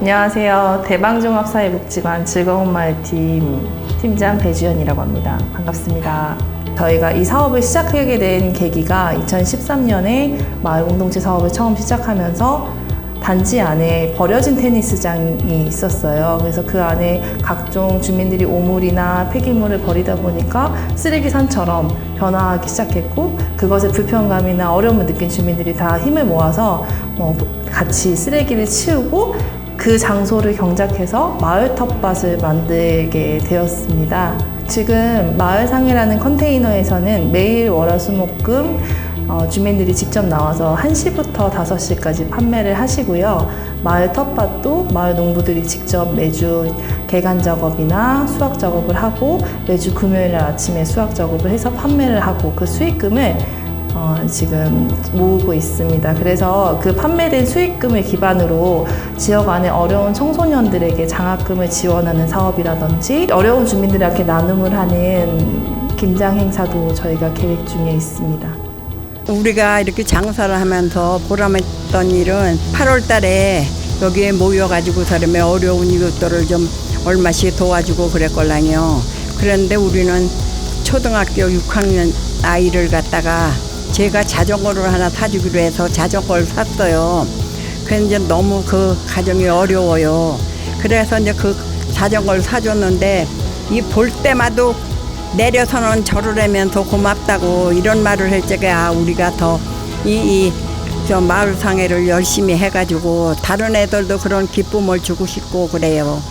안녕하세요. 대방종합사회복지관 즐거운 마을 팀 팀장 배주연이라고 합니다. 반갑습니다. 저희가 이 사업을 시작하게 된 계기가 2013년에 마을 공동체 사업을 처음 시작하면서 단지 안에 버려진 테니스장이 있었어요. 그래서 그 안에 각종 주민들이 오물이나 폐기물을 버리다 보니까 쓰레기 산처럼 변화하기 시작했고 그것에 불편감이나 어려움을 느낀 주민들이 다 힘을 모아서 어, 같이 쓰레기를 치우고 그 장소를 경작해서 마을 텃밭을 만들게 되었습니다. 지금 마을상회라는 컨테이너에서는 매일 월화수목금 어, 주민들이 직접 나와서 1시부터 5시까지 판매를 하시고요. 마을 텃밭도 마을 농부들이 직접 매주 개간 작업이나 수확 작업을 하고 매주 금요일 날 아침에 수확 작업을 해서 판매를 하고 그 수익금을 어, 지금 모으고 있습니다. 그래서 그 판매된 수익금을 기반으로 지역 안에 어려운 청소년들에게 장학금을 지원하는 사업이라든지 어려운 주민들에게 나눔을 하는 김장 행사도 저희가 계획 중에 있습니다. 우리가 이렇게 장사를 하면서 보람했던 일은 8월 달에 여기에 모여가지고 사람의 어려운 이웃들을 좀 얼마씩 도와주고 그랬걸랑요. 그런데 우리는 초등학교 6학년 아이를 갖다가 제가 자전거를 하나 사주기로 해서 자전거를 샀어요. 그런데 이제 너무 그 가정이 어려워요. 그래서 이제 그 자전거를 사줬는데 이 볼 때마다 내려서는 절을 하면서 고맙다고 이런 말을 할 적에 아 우리가 더이이저 마을 상회를 열심히 해가지고 다른 애들도 그런 기쁨을 주고 싶고 그래요.